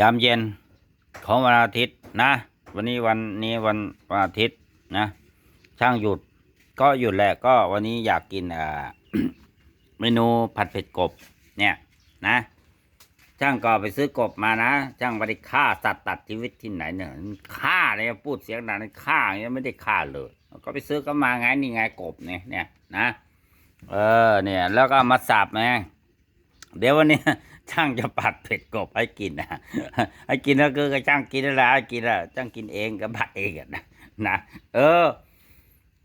ยามเย็นของวันอาทิตย์นะ วันนี้วันนี้วันวันอาทิตย์นะ ช่างหยุด ก็หยุดแหละก็วันนี้อยากกินอ่าเมนูผัดเผ็ดกบ เนี่ยนะ ช่างก็ไปซื้อกบมานะ ช่างไม่ได้ฆ่าสัตว์ตัดชีวิตที่ไหนเนี่ยฆ่าเนี่ยพูดเสียงดังฆ่าอย่าเงี้ยไม่ได้ฆ่าเลย ก็ไปซื้อก็มาไงนี่ไงกบเนี่ยเนี่ยนะเออเนี่ย แล้วก็มาสับไงเดี๋ยววันนี้ ช่างจะผัดเผ็ดกบให้กินนะให้กินก็คือก็ช่างกินแล้วให้กินแล้วช่างกินเองก็ผัดเองนะนะเออ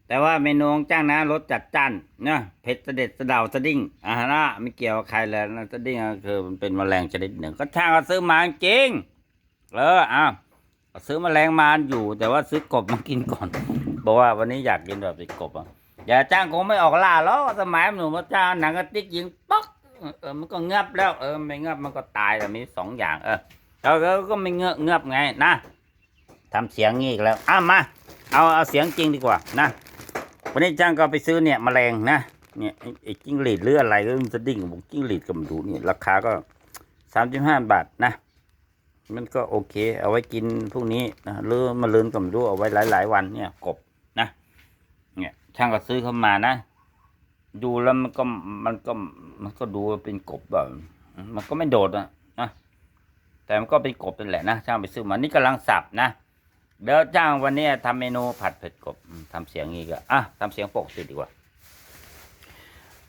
แต่ว่าเมนูของจ้างนะรสจัดจ้านนะเผ็ดเสด็จสะเดาสะดิ้งอ่านะไม่เกี่ยวกับใครเลยนะสะดิ้งก็คือมันเป็นแมลงชนิดหนึ่งก็ช่างก็ซื้อมาจริงเอออ้าวซื้อแมลงมาอยู่ แต่ว่าซื้อกบมากินก่อนบอกว่าวันนี้อยากกินแบบติดกบอะอย่าจ้างคงไม่ออกล่าหรอกสมัยหนุ่มมาจ้างหนังกระติกยิงป๊อก เออมันก็เงือบแล้ว เออไม่เงือบมันก็ตายแต่มีสองอย่าง เออแล้วก็ไม่เงือบเงือบไงนะทำเสียงงี้อีกแล้วอ้ามาเอาเอาเสียงจริงดีกว่านะวันนี้จ้างก็ไปซื้อเนี่ยแมลงนะเนี่ยไอ้จิ้งหรีดหรืออะไรก็มันจะดิ้งบอกจิ้งหรีดก็ไมาดูเนี่ยราคาก็สามสิบห้าบาทนะ มันก็โอเค เอาไว้กินพวกนี้นะหรือมาลืนก็ไมาดูเอาไว้หลาย ๆ วันเนี่ยกบนะ เนี่ยช่างก็ซื้อเข้ามานะ ดูแล้วมันก็มันก็มันก็ดูเป็นกบแบบมันก็ไม่โดดนะนะแต่มันก็เป็นกบนั่นแหละนะช่างไปซื้อมานี่กำลังสับนะเดี๋ยวจ้างวันนี้ทำเมนูผัดเผ็ดกบอืมทำเสียงงี้ก็อะทำเสียงปกติดีกว่า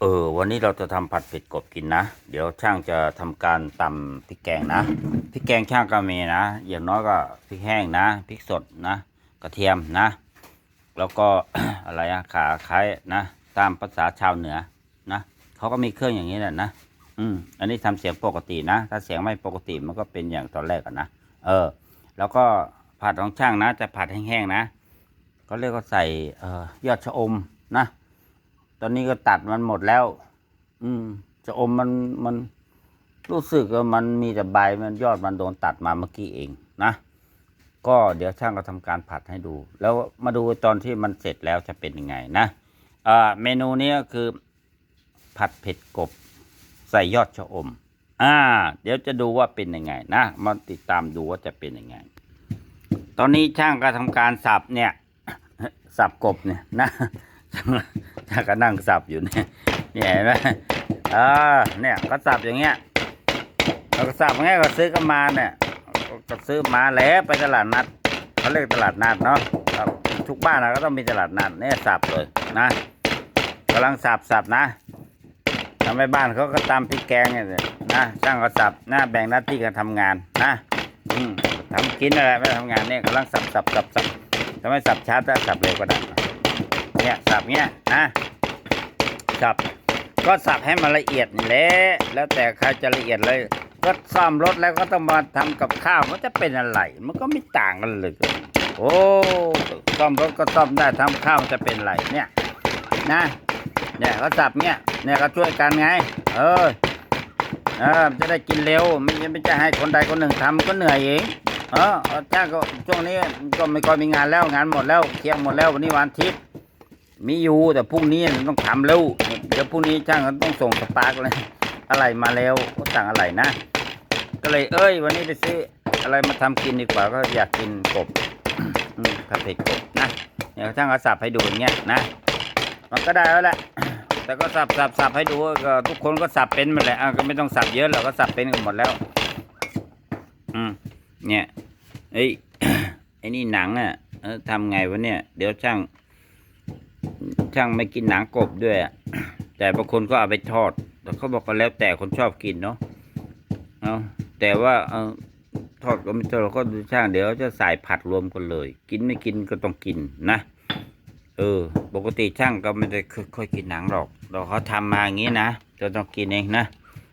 เออ วันนี้เราจะทำผัดเผ็ดกบกินนะเดี๋ยวช่างจะทำการตำพริกแกงนะพริกแกงช่างก็มีนะอย่างน้อยก็พริกแห้งนะพริกสดนะ กระเทียมนะ แล้วก็อะไรอะขาไคร้นะ ตามภาษาชาวเหนือนะเขาก็มีเครื่องอย่างนี้แหละนะอืมอันนี้ทำเสียงปกตินะ ถ้าเสียงไม่ปกติมันก็เป็นอย่างตอนแรกกันนะเออ แล้วก็ผัดของช่างนะ จะผัดแห้งๆนะเขาเรียกว่าใส่เอ่อยอดชะอมนะ ตอนนี้ก็ตัดมันหมดแล้ว อืมชะอมมันมันรู้สึกว่ามันมีแต่ใบมันยอดมันโดนตัดมาเมื่อกี้เองนะก็เดี๋ยวช่างก็ทำการผัดให้ดู แล้วมาดูตอนที่มันเสร็จแล้วจะเป็นยังไงนะ อ่าเมนูนี้ก็คือ ผัดเผ็ดกบ ใส่ยอดชะอม อ่า เดี๋ยวจะดูว่าเป็นยังไงนะมาติดตามดูว่าจะเป็นยังไง ตอนนี้ช่างก็ทำการสับเนี่ย สับกบเนี่ยนะช่างก็นั่งสับอยู่เนี่ยเนี่ยเห็นไหมอ่าเนี่ยก็สับอย่างเงี้ยเราก็สับอย่างเงี้ยก็ซื้อกันมาเนี่ยก็ซื้อมาแล้วไปตลาดนัดเขาเรียกตลาดนัดเนาะทุกบ้านเราก็ต้องมีตลาดนัดเนี่ยสับเลยนะ กำลังสับสับนะทำให้บ้านเขาก็ตำพริกแกงเนี่ยนะช่างก็สับนะแบ่งหน้าที่กันทำงานนะอืมทำกินอะไรไม่ทำงานเนี่ยกำลังสับสับสับสับทำไมสับช้าแต่สับเร็วก็ได้เนี่ยสับเงี้ยนะสับก็สับให้มันละเอียดแหละแล้วแต่ใครจะละเอียดเลย ก็ซ่อมรถแล้วก็ต้องมาทำกับข้าวมันจะเป็นอะไร มันก็ไม่ต่างกันเลยโอ้ซ่อมรถก็ซ่อมได้ทำข้าวมันจะเป็นอะไรเนี่ย นะ เนี่ยก็สับเนี่ยเนี่ยก็ช่วยกันไง เออเออจะได้กินเร็ว ไม่ไม่จะให้คนใดคนหนึ่งทำมันก็เหนื่อยเองเออเอาจ้างก็ช่วงนี้ก็ไม่ค่อยมีงานแล้วงานหมดแล้วเที่ยงหมดแล้ววันนี้วันอาทิตย์มีอยู่แต่พรุ่งนี้ต้องทำเร็วเดี๋ยวพรุ่งนี้จ้างก็ต้องส่งสปาร์กเลยอะไรมาแล้วก็สั่งอะไรนะ ก็เลยเอ้ย วันนี้ไปซื้ออะไรมาทำกินดีกว่าก็อยากกินกบผัดเผ็ดกบนะเนี่ยช่างก็สับให้ดูอย่างเงี้ยนะ มันก็ได้แล้วแหละ แต่ก็สับสับสับให้ดูก็ทุกคนก็สับเป็นหมดแหละอะก็ไม่ต้องสับเยอะหรอกก็สับเป็นกันหมดแล้ว อืมเนี่ยเอ้ไอ้นี่หนังอะทำไงวะเนี่ย เดี๋ยวช่าง ช่างไม่กินหนังกบด้วยอะแต่บางคนก็เอาไปทอดแต่เขาบอกก็แล้วแต่คนชอบกินเนาะเอาแต่ว่าเออทอดก็ไม่ทอดเราก็ดูช่างเดี๋ยวจะใส่ผัดรวมกันเลย กินไม่กินก็ต้องกินนะ ออ ปกติช่างก็ไม่ได้ค่อยกินหนังหรอกเราเขาทำมาอย่างนี้นะจะต้องกินเองนะ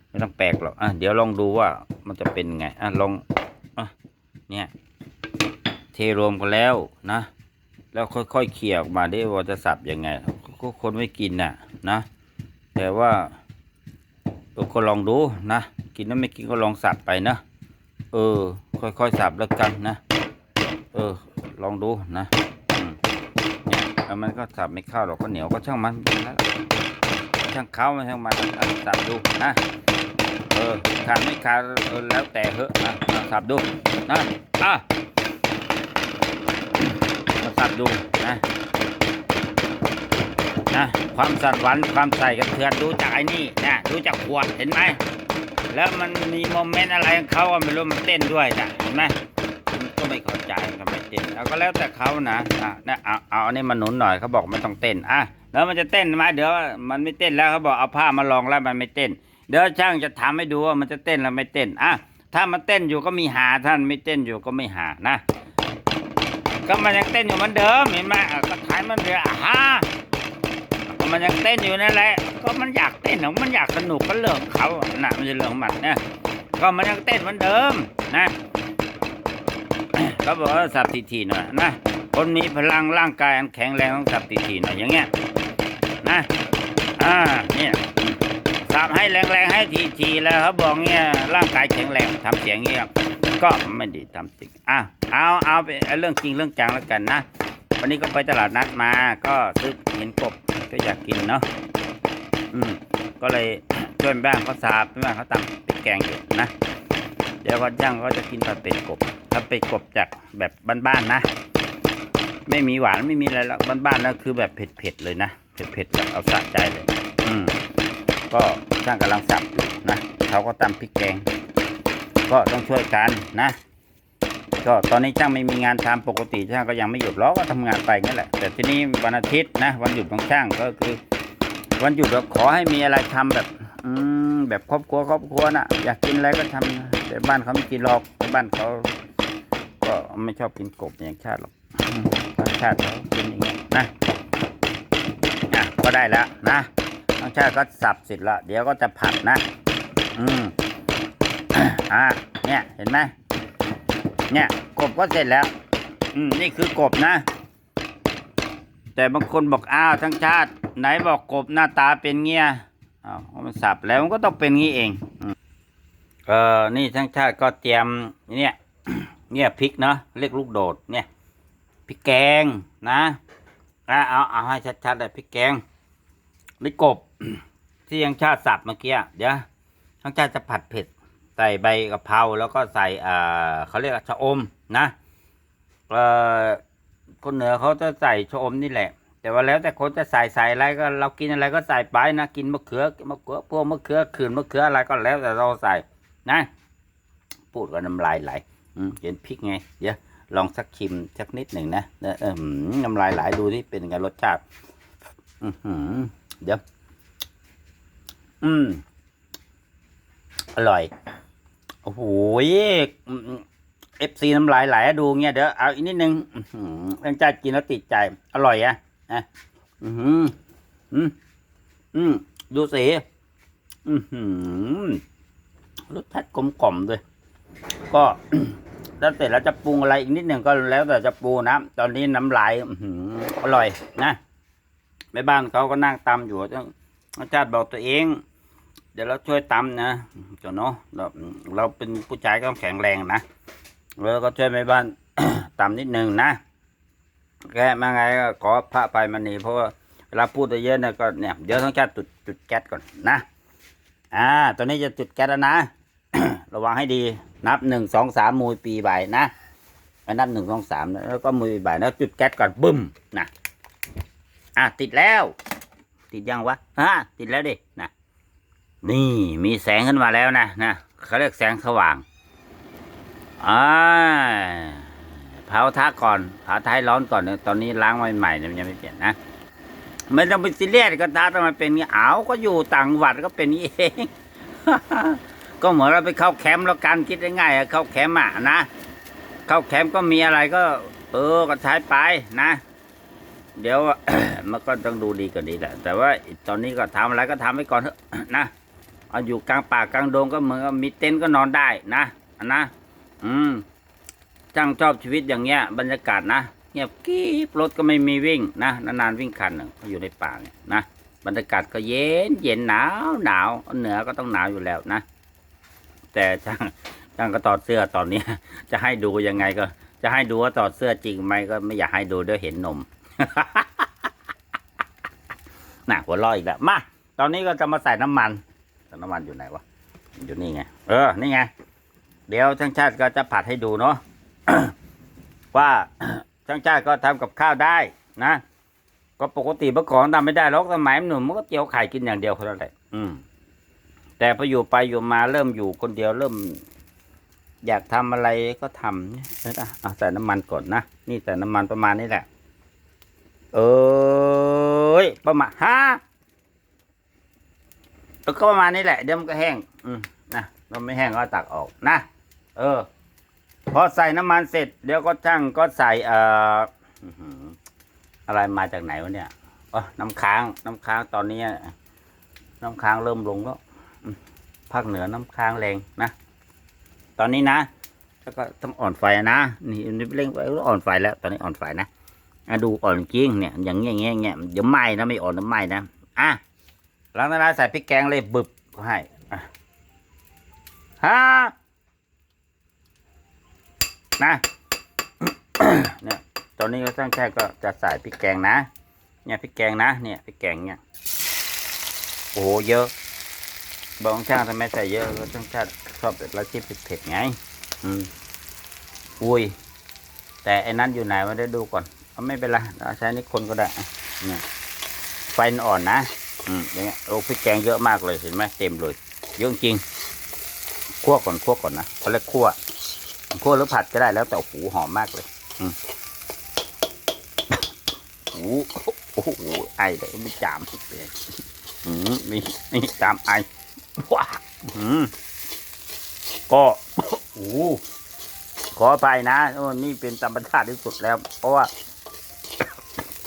ไม่ต้องแปลกหรอกอะเดี๋ยวลองดูว่ามันจะเป็นไงอะลองอะเนี่ย เทรวมกันแล้วนะ แล้วค่อยๆเขี่ยออกมาได้ว่าจะสับยังไงก็คนไม่กินน่ะนะ แต่ว่าเออก็ลองดูนะ กินแล้วไม่กินก็ลองสับไปนะ เออ ค่อยๆสับแล้วกันนะ เออ ลองดูนะ แล้วมันก็สับไม่เข้าหรอกก็เหนียวก็ช่างมันนแล้วช่างเขาไม่ช่างมันสับดูนะเออขาดไม่ขาดเออแล้วแต่เหอะนะอะสับดูนะอะมาสับดูนะนะความสั่นหวานความใส่กระเทือนดูจากไอ้นี่นะดูจากขวดเห็นไหมแล้วมันมีโมเมนต์อะไรของเขาอะไม่รู้มันเต้นด้วยนะเห็นไหม ก็ไม่เข้าใจทำไมเต้นเอาก็แล้วแต่เขานะอะนะเอาเอาอันนี้มาหนุนหน่อยเขาบอกไม่ต้องเต้นอะแล้วมันจะเต้นไหมเดี๋ยวมันไม่เต้นแล้วเขาบอกเอาผ้ามาลองแล้วมันไม่เต้น เดี๋ยวช่างจะทำให้ดูว่ามันจะเต้นแล้วไม่เต้นอะถ้ามันเต้นอยู่ก็มีหาท่านไม่เต้นอยู่ก็ไม่หานะ ก็มันยังเต้นอยู่เหมือนเดิมเห็นไหมอะก็ถ่ายมันเดืออะฮะก็มันยังเต้นอยู่นั่นแหละก็มันอยากเต้นของมันอยากสนุกก็เลิกเขาน่ะมันจะเรื่องมันเนี่ยก็มันยังเต้นเหมือนเดิมนะ ก็บอกว่าสับทีหน่อยนะคนมีพลังร่างกายอันแข็งแรงต้องสับทีหน่อยอย่างเงี้ยนะอ่าเนี่ยสับให้แรงๆให้ทีๆแล้วเขาบอกเงี้ยร่างกายแข็งแรงทำเสียงเงี้ยก็ไม่ดีทำจริงอะเอาเอาไปเอาเรื่องจริงเรื่องจังแล้วกันนะวันนี้ก็ไปตลาดนัดมาก็ซื้อเห็นกบก็อยากกินเนาะอืมก็เลยช่วยบ้านเขาสาบบ้านเขาตำแกงอยู่นะ เดี๋ยววันย่างก็จะกินผัดเป็ดกบถ้าเป็ดกบจากแบบบ้านๆนะ ไม่มีหวานไม่มีอะไรแล้วบ้านๆแล้วคือแบบเผ็ดๆเลยนะเผ็ดๆแบบเอาสะใจเลยอืมก็ช่างกำลังสับอยู่นะเขาก็ตำพริกแกง ก็ต้องช่วยกันนะ ก็ตอนนี้ช่างไม่มีงานทำปกติช่างก็ยังไม่หยุดล้อก็ทำงานไปงั้นแหละ แต่ที่นี้วันอาทิตย์นะ วันหยุดของช่างก็คือ วันหยุดเราขอให้มีอะไรทำแบบ อืมแบบครอบครัวครอบครัวน่ะ อยากกินอะไรก็ทำนะ แต่บ้านเขาไม่กินหรอกแต่บ้านเขาก็ไม่ชอบกินกบอย่างชาติหรอกอืมชาติเขากินอย่างนี้นะอะก็ได้แล้วนะทางชาติก็สับเสร็จละเดี๋ยวก็จะผัดนะ อืมอ่าเนี่ยเห็นไหมเนี่ยกบก็เสร็จแล้ว อืมนี่คือกบนะ แต่บางคนบอกอ้าวทั้งชาติ ไหนบอกกบหน้าตาเป็นเงี้ยอ้าวมันสับแล้วมันก็ต้องเป็นงี้เอง อืมเออนี่ทั้งชาติก็เตรียมเนี่ยเนี่ยพริกเนาะเรียกลูกโดดเนี่ยพริกแกงนะอะเอาเอาให้ชัดๆเลยพริกแกงนี่กบที่ยังชาติสับเมื่อกี้เดี๋ยวทั้งชาติจะผัดเผ็ดใส่ใบกะเพราแล้วก็ใส่อ่าเขาเรียกชะอมนะเอ่อคนเหนือเขาจะใส่ชะอมนี่แหละ แต่ว่าแล้วแต่คนจะใส่ใส่อะไรก็เรากินอะไรก็ใส่ไปนะกินมะเขือมะเขือพวกมะเขือขืนมะเขืออะไรก็แล้วแต่เราใส่ นะพูดก็น้ำลายไหลเห็นพริกไงเดี๋ยวลองสักชิมสักนิดหนึ่งนะเออน้ำลายไหลดูที่เป็นไงรสชาติอือหือเดี๋ยวอืมอร่อยโอ้โหเอฟซีน้ำลายไหลดูเงี้ยเดี๋ยวเอาอีกนิดนึงอื้อหือเรื่องจ้ากินแล้วติดใจ อร่อยอะนะอือหืออืมอืมดูสิอือหือ รสชาติกลมกล่อมด้วยก็แล้วเสร็จแล้วจะปรุงอะไรอีกนิดหนึ่งก็แล้วแต่จะปรุงนะ ตอนนี้น้ำลายอร่อยนะแม่บ้านเขาก็นั่งตำอยู่ต้องอาจารย์บอกตัวเอง เดี๋ยวเราช่วยตำนะเจ้าเนาะเราเราเป็นผู้ชายก็ต้องแข็งแรงนะแล้วก็ช่วยแม่บ้านตำนิดหนึ่งนะแกมาไงก็ขอพระไปมันนี่เพราะว่าเวลาพูดเยอะเนี่ยก็เนี่ยเดี๋ยวต้องชาติจุดจุดแก๊สก่อนนะ อ่า ตอนนี้จะจุดแก๊สแล้วนะ ระวังให้ดี นับหนึ่งสองสามมวยปีใบนะนับหนึ่งสองสามแล้วก็มวยใบแล้วจุดแก๊สก่อนบึ้มนะอะติดแล้ว ติดยังวะฮะติดแล้วดินะนี่มีแสงขึ้นมาแล้วนะนะเขาเรียกแสงสว่างอ่าเผาท้าก่อนเผาท้ายร้อนก่อนตอนนี้ล้างใหม่ๆเนี่ยมันยังไม่เปลี่ยนนะไม่ต้องไปซีเรียสก็ท้าทำไมเป็นงี้เอาก็อยู่ต่างจังหวัดก็เป็นงี้เอง ก็เหมือนเราไปเข้าแคมป์แล้วกันคิดง่ายๆเข้าแคมป์อะนะ เข้าแคมป์ก็มีอะไรก็ เออก็ใช้ไปนะ เดี๋ยวมันก็ต้องดูดีกว่านี้แหละแต่ว่าตอนนี้ก็ทำอะไรก็ทำไว้ก่อนเถอะนะเอาอยู่กลางป่ากลางดงก็เหมือนมีเต็นท์ก็นอนได้นะนะอืมช่างชอบชีวิตอย่างเงี้ย บรรยากาศนะเงียบกริบรถก็ไม่มีวิ่งนะนานๆวิ่งคันหนึ่งอยู่ในป่าเนี่ยนะบรรยากาศก็เย็นเย็นหนาวหนาวเหนือก็ต้องหนาวอยู่แล้วนะ แต่ช่างช่างก็ถอดเสื้อตอนนี้ จะให้ดูยังไงก็ จะให้ดูว่าถอดเสื้อจริงไหมก็ไม่อยากให้ดูดี๋ยเห็นนมน่ะหัวเร้ออีกแล้วมาตอนนี้ก็จะมาใส่น้ำมันแต่น้ำมันอยู่ไหนวะอยู่นี่ไง เออนี่ไง เดี๋ยวช่างชาติก็จะผัดให้ดูเนาะว่าช่างชาติก็ทำกับข้าวได้นะก็ปกติเมื่อก่อนทำไม่ได้หรอกสมัยหนุ่มมันก็เจียวไข่กินอย่างเดียวเท่านั้นแหละอืม แต่พออยู่ไปอยู่มาเริ่มอยู่คนเดียวเริ่ม อยากทำอะไรก็ทำเนี่ยนะเอาใส่น้ำมันก่อนนะนี่ใส่น้ำมันประมาณนี้แหละ เอ้ยประมาณฮะเออก็ประมาณนี้แหละเดี๋ยวมันก็แห้ง อืมนะมันไม่แห้งก็ตักออกนะเออ พอใส่น้ำมันเสร็จเดี๋ยวก็ช่างก็ใส่เอ่ออะไรมาจากไหนวะเนี่ยอ๋อน้ำค้าง น้ำค้างตอนนี้น้ำค้างเริ่มลงแล้ว ภาคเหนือน้ำค้างแรงนะ ตอนนี้นะ แล้วก็ต้องอ่อนไฟนะ นี่นี่เร่งไฟอ่อนไฟแล้ว ตอนนี้อ่อนไฟนะอะดูอ่อนจริงเนี่ย อย่างเงี้ยเงี้ยเงี้ยเดี๋ยวไหม้นะไม่อ่อนนะไหม้นะ อะหลังจากนั้นใส่พริกแกงเลยบึบให้อะฮ่านะเนี่ยตอนนี้ก็ช่างแค่ก็จะใส่พริกแกงนะ เนี่ยพริกแกงนะ เนี่ยพริกแกงเนี่ย โอ้โหเยอะ บอกช่างทำไมใส่เยอะก็ช่างชาติชอบแบบรสที่เผ็ดๆไง อืมอุ้ย แต่ไอ้นั้นอยู่ไหนมาได้ดูก่อนเอาไม่เป็นไรเราใช้นี่คนก็ได้เนี่ยไฟอ่อนนะ อืมอย่างเงี้ยโอ้พริกแกงเยอะมากเลยเห็นไหมเต็มเลยเยอะจริงคั่วก่อนคั่วก่อนนะเขาเรียกคั่วคั่วหรือผัดก็ได้แล้วแต่โอ้โหอมมากเลย อืมโอ้โหโอ้โหไอเลยไม่จามเลยอืมนี่นี่จามไอ ว้าอืมก็โอ้ขออภัยนะนี่เป็นธรรมชาติที่สุดแล้ว เพราะว่า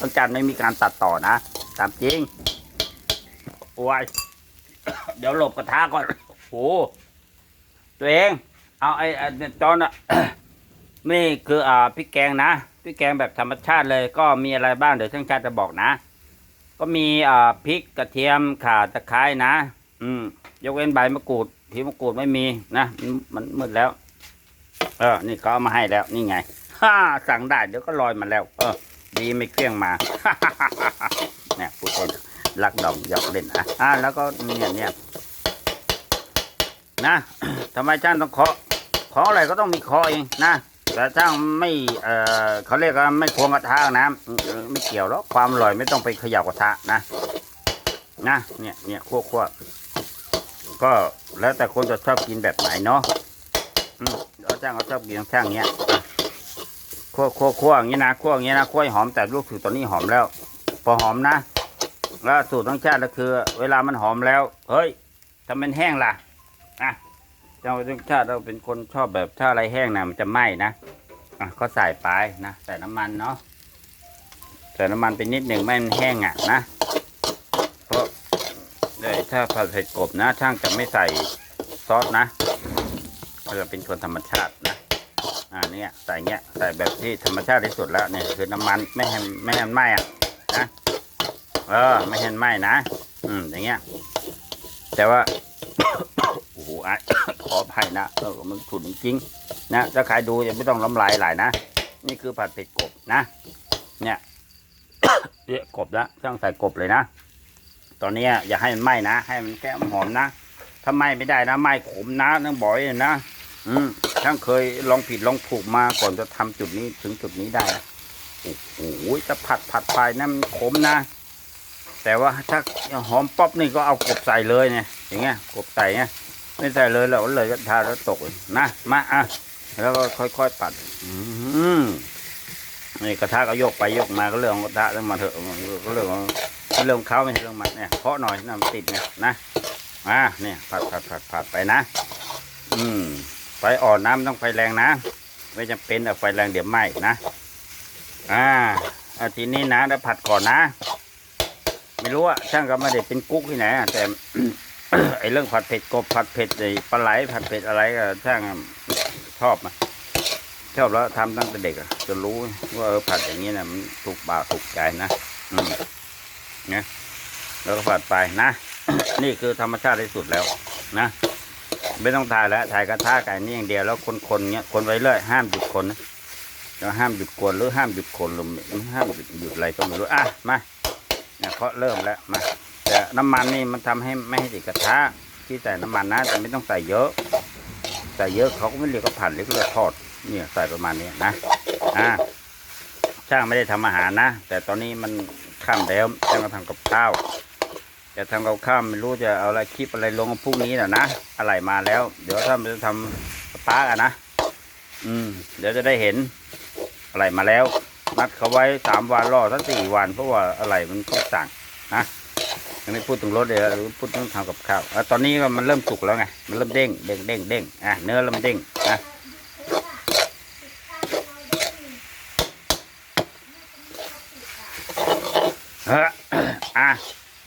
ต้องการไม่มีการตัดต่อนะตามจริงโอ้ยเดี๋ยวหลบกระทะก่อนโอ้ตัวเอง เอาไอ้ไอ้ตอนน่ะนี่คืออ่าพริกแกงนะพริกแกงแบบธรรมชาติเลย ก็มีอะไรบ้างเดี๋ยวช่างชาติจะบอกนะ ก็มีอ่าพริกกระเทียมข่าตะไคร้นะ อืม ยกเว้นใบมะกรูดผิวมะกรูดไม่มีนะมันมืดแล้ว เออ นี่เขาเอามาให้แล้วนี่ไงฮ่าสั่งได้เดี๋ยวก็ลอยมาแล้ว เออ ดีไม่เครื่องมาเนี่ยพูดเล่นรักดอกหยอกเล่นอะอ่าแล้วก็เนี่ยเนี่ยนะทำไมช่างต้องเคาะของอะไรก็ต้องมีเคาะเองนะแต่ช่างไม่เออเขาเรียกว่าไม่ควงกระทะนะไม่เกี่ยวหรอกความอร่อยไม่ต้องไปเขย่ากระทะนะนะเนี่ยเนี่ยคั่วคั่ว ก็แล้วแต่คนจะชอบกินแบบไหนเนาะแล้วช่างเขาชอบกินช่างเนี้ยคั่วคั่วคั่วอย่างนี้นะคั่วอย่างนี้นะคั่วหอมแต่ลูกถือตอนนี้หอมแล้ว พอหอมนะแล้วสูตรของชาติก็คือ เวลามันหอมแล้ว เฮ้ยทำเป็นแห้งล่ะอะเจ้าชาติเราเป็นคนชอบแบบถ้าอะไรแห้งนะมันจะไหม้นะอะก็ใส่ไปนะใส่น้ำมันเนาะใส่น้ำมันไปนิดหนึ่งไม่ให้มันแห้งอะนะ เพราะเดี๋ยว ถ้าผัดเผ็ดกบนะ ช่างจะไม่ใส่ซอสนะเราจะเป็นคนธรรมชาตินะอ่าเนี่ยใส่เงี้ยใส่แบบที่ธรรมชาติที่สุดแล้วเนี่ยคือน้ำมันไม่ให้ไม่ให้ไหม้อะนะเออไม่เห็นไหม้นะ อืมอย่างเงี้ย แต่ว่าโอ้โหอะขออภัยนะเออมันขุนจริงนะถ้าใครดูอย่าไม่ต้องล้ำลายหลายนะนี่คือผัดเผ็ดกบนะ เนี่ยเนี่ยกบนะช่างใส่กบเลยนะ ตอนนี้อย่าให้มันไหม้นะ ให้มันแค่หอมนะ ถ้าไหม้ไม่ได้นะไหม้ขมนะต้องบอกเลยนะ อืมช่างเคยลองผิดลองถูกมาก่อนจะทำจุดนี้ถึงจุดนี้ได้โอ้โหจะผัดผัดไปนะมันขมนะ แต่ว่าถ้าหอมป๊อปนี่ก็เอากบใส่เลยเนี่ยอย่างเงี้ยกบใส่เนี่ยไม่ใส่เลยแล้วเลยก็ทาแล้วตกนะมาอะแล้วก็ค่อยๆปัด อืมนี่กระทะก็ยกไปยกมาก็เรื่องกระทะแล้วมาเถอะก็เรื่องของ เรื่องเขาไม่ใช่เรื่องมันเนี่ยเคาะหน่อยน้ำติดเนี่ยนะอะเนี่ยผัดผัดผัดผัดไปนะ อืมไฟอ่อนน้ำต้องไฟแรงนะ ไม่จำเป็นเอาไฟแรงเดี๋ยวไหม้นะอ่าอาทีนี้นะแล้วผัดก่อนนะ ไม่รู้อะช่างก็ไม่ได้เป็นกุ๊กที่ไหนแต่ไอเรื่องผัดเผ็ดกบผัดเผ็ดไอปลาไหลผัดเผ็ดอะไรก็ช่างชอบนะชอบแล้วทำตั้งแต่เด็กอะรู้ว่าผัดอย่างนี้นะมันถูกปากถูกใจนะ อืม นี่ยแล้วก็ผัดไปนะ นี่คือธรรมชาติที่สุดแล้วนะไม่ต้องถ่ายแล้วถ่ายกระทะไก่นี่อย่างเดียวแล้วคนๆเนี้ยคนไว้เรื่อยห้ามหยุดคนนะแล้วห้ามหยุดกวนหรือห้ามหยุดคนหรือห้ามหยุดหยุดอะไรก็ไม่รู้อะมาเนี่ยเขาเริ่มแล้วมาแต่น้ำมันนี่มันทำให้ไม่ให้ติดกระทะที่ใส่น้ำมันนะแต่ไม่ต้องใส่เยอะ ใส่เยอะเขาก็ไม่เรียกว่าผัดเรียกว่าทอดเนี่ยใส่ประมาณนี้นะอ่าช่างไม่ได้ทำอาหารนะแต่ตอนนี้มัน ค่ำแล้วช่าทำกับข้าว จะทำกับข้าวไม่รู้จะเอาอะไรคลิปอะไรลงพรุ่งนี้นะนะอะไรมาแล้ว เดี๋ยวถ้ามันจะทำสปาร์กอะนะอืม เดี๋ยวจะได้เห็นอะไรมาแล้ว นัดเขาไว้สามวันรอสักสี่วัน เพราะว่าอะไรมันก็สั่งนะยังไม่พูดถึงรถเลยหรือพูดถึงทำกับข้าวตอนนี้มันเริ่มสุกแล้วไงมันเริ่มเด้งเด้งเด้งเด้งอะเนื้อเริ่มเด้งนะเออ อะ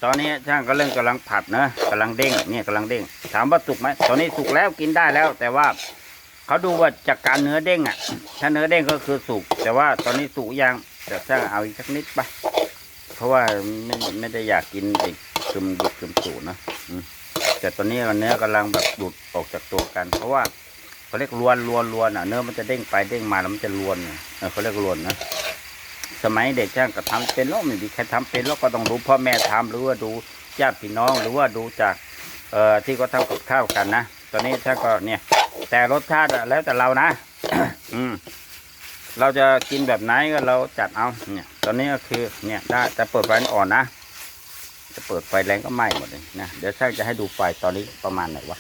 ตอนนี้ช่างก็เริ่มกำลังผัดนะกำลังเด้งเนี่ยกำลังเด้ง ถามว่าสุกไหมตอนนี้สุกแล้วกินได้แล้ว แต่ว่าเขาดูว่าจากการเนื้อเด้งอะ ถ้าเนื้อเด้งก็คือสุก แต่ว่าตอนนี้สุกยังแต่ช่างเอาอีกสักนิดไปเพราะว่าไม่ไม่ได้อยากกินอ้กึมดุดกึมสูนะแต่ตอนนี้เนื้อกำลังแบบหลุดออกจากตัวกัน เพราะว่าเขาเรียกลวนลวนลวนอะ เนื้อมันจะเด้งไปเด้งมาแล้วมันจะลวนเออเขาเรียกลวนนะ สมัยเด็กช่างก็ทำเป็นแล้วไม่มีใครทำเป็นแล้วก็ต้องรู้พ่อแม่ทำหรือว่าดูญาติพี่น้องหรือว่าดูจากเอ่อที่เขาทำกับข้าวกันนะตอนนี้ช่างก็เนี่ย แต่รสชาติแล้วแต่เรานะ อืมเราจะกินแบบไหนก็เราจัดเอาเนี่ย ตอนนี้ก็คือเนี่ยได้แต่เปิดไฟอ่อนนะจะเปิดไฟแรงก็ไหม้หมดเลยนะเดี๋ยวช่างจะให้ดูไฟตอนนี้ประมาณไหนวะ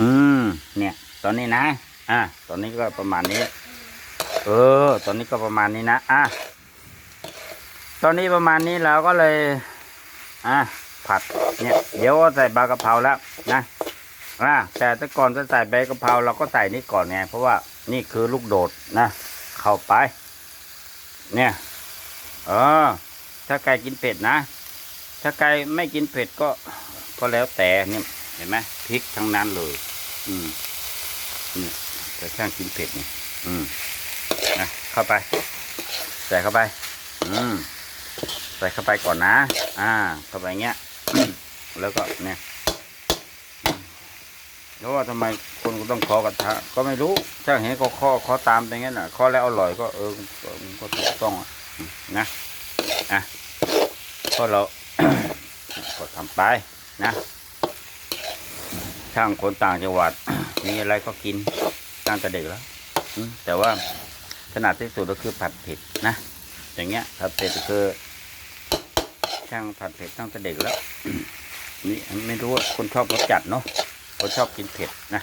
อืม เนี่ย ตอนนี้นะ อะตอนนี้ก็ประมาณนี้ เออ ตอนนี้ก็ประมาณนี้นะ อะ ตอนนี้ประมาณนี้เราก็เลย อะ ผัด เนี่ย เดี๋ยวก็ใส่ใบกะเพราแล้วนะ อ่าแต่ถ้าก่อนจะใส่ใบกะเพราเราก็ใส่นี่ก่อนไง เพราะว่านี่คือลูกโดดนะ เข้าไป เนี่ย เออ ถ้าไก่กินเผ็ดนะ ถ้าไก่ไม่กินเผ็ดก็ ก็แล้วแต่เนี่ย เห็นไหมพริกทั้งนั้นเลย อืมนี่แต่ช่างกินเผ็ดนี่อืม นะเข้าไป ใส่เข้าไป อืมใส่เข้าไปก่อนนะ อ่า เข้าไปเงี้ย แล้วก็เนี่ยแล้วว่าทำไมคนก็ต้องเคอกระทะ ก็ไม่รู้ถ้าเห็นก็เคอเคอตามอย่างนั้นน่ะเคอแล้วอร่อยก็เออก็ก็ถูกต้องอะนะอะก็เราก็ทำไปนะช่างคนต่างจังหวัดมีอะไรก็กินตั้งแต่เด็กแล้วแต่ว่า ถนัดที่สุดก็คือผัดเผ็ดนะ อย่างเงี้ยผัดเผ็ดคือ ช่างผัดเผ็ดตั้งแต่เด็กแล้ว นี่ไม่รู้ว่าคนชอบรสจัดเนาะเขาชอบกินเผ็ดนะ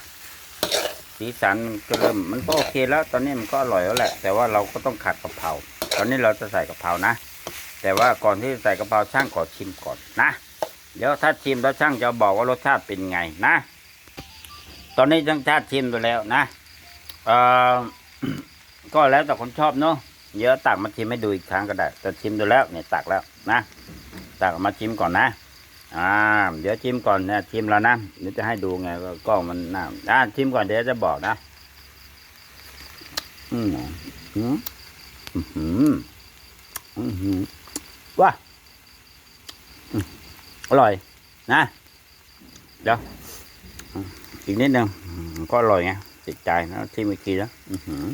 สีสันมันก็เริ่มมันก็โอเคแล้ว ตอนนี้มันก็อร่อยแล้วแหละ แต่ว่าเราก็ต้องขัดกะเพราตอนนี้เราจะใส่กะเพรานะ แต่ว่าก่อนที่จะใส่กะเพราช่างขอชิมก่อนนะเดี๋ยวถ้าชิมแล้วช่างจะบอกว่ารสชาติเป็นไงนะ ตอนนี้ช่างชาติชิมไปแล้วนะเอ่อ ก็แล้วแต่คนชอบเนาะเยอะตักมาชิมให้ดูอีกครั้งก็ได้แต่ชิมดูแล้วเนี่ยตักแล้วนะตักมาชิมก่อนนะอ่าเดี๋ยวชิมก่อนเนี่ยชิมแล้วนะเดี๋ยวจะให้ดูไงก็กล้องมันน่าอ่าชิมก่อนเดี๋ยวจะบอกนะ อืมอืมอืมอืมว้าอร่อย นะเดี๋ยวอีกนิดนึงก็อร่อยไงติดใจนะที่เมื่อกี้แล้วอือหือ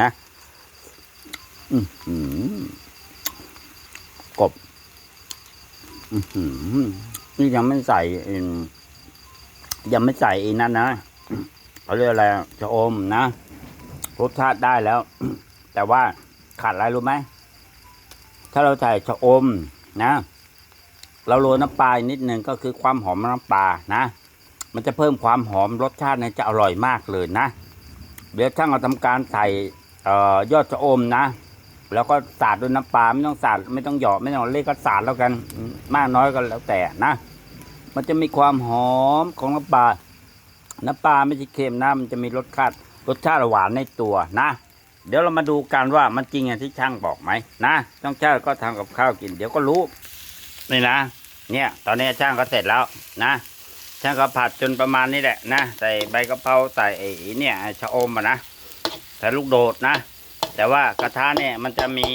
นะกบนี่ยังไม่ใส่ยังไม่ใส่อีนั่นนะเขาเรียกอะไรอะชะอมนะรสชาติได้แล้ว แต่ว่าขาดอะไรรู้ไหมถ้าเราใส่ชะอมนะเราโรยน้ำปลานิดนึงก็คือความหอมน้ำปลานะ มันจะเพิ่มความหอมรสชาติเนี่ยจะอร่อยมากเลยนะ เดี๋ยวช่างเราทำการใส่ ยอดชะอมนะ แล้วก็สาดด้วยน้ำปลาไม่ต้องสาดไม่ต้องหยอกไม่ต้องเล็กก็สาดแล้วกัน มากน้อยก็แล้วแต่นะ มันจะมีความหอมของน้ำปลา น้ำปลาไม่ใช่เค็มนะ มันจะมีรสชาติรสชาติหวานในตัวนะ เดี๋ยวเรามาดูกันว่ามันจริงอย่างที่ช่างบอกไหมนะช่างชาติก็ทำกับข้าวกิน เดี๋ยวก็รู้นี่นะ เนี่ย ตอนนี้ช่างก็เสร็จแล้วนะช่างก็ผัดจนประมาณนี้แหละนะใส่ใบกะเพราใส่ไอ้เนี่ยชะอมอะนะ ใส่ลูกโดดนะ แต่ว่ากระทะเนี่ยมันจะมี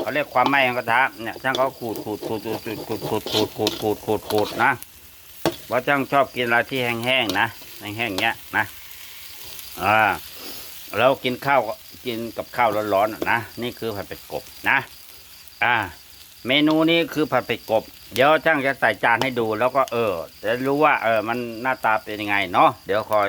เขาเรียกความไหม้ของกระทะเนี่ยช่างเขาขูดขูดขูดขูดขูดขูดขูดขูดขูดขูดขูดนะว่าช่างชอบกินอะไรที่แห้งๆนะแห้งๆเงี้ยนะอ่าแล้วกินข้าวกินกับข้าวร้อนๆนะนี่คือผัดเป็ดกบนะ อ่า เมนูนี้คือผัดเผ็ดกบ เดี๋ยวช่างจะใส่จานให้ดู แล้วก็เออจะรู้ว่าเออมันหน้าตาเป็นยังไงเนาะเดี๋ยวคอย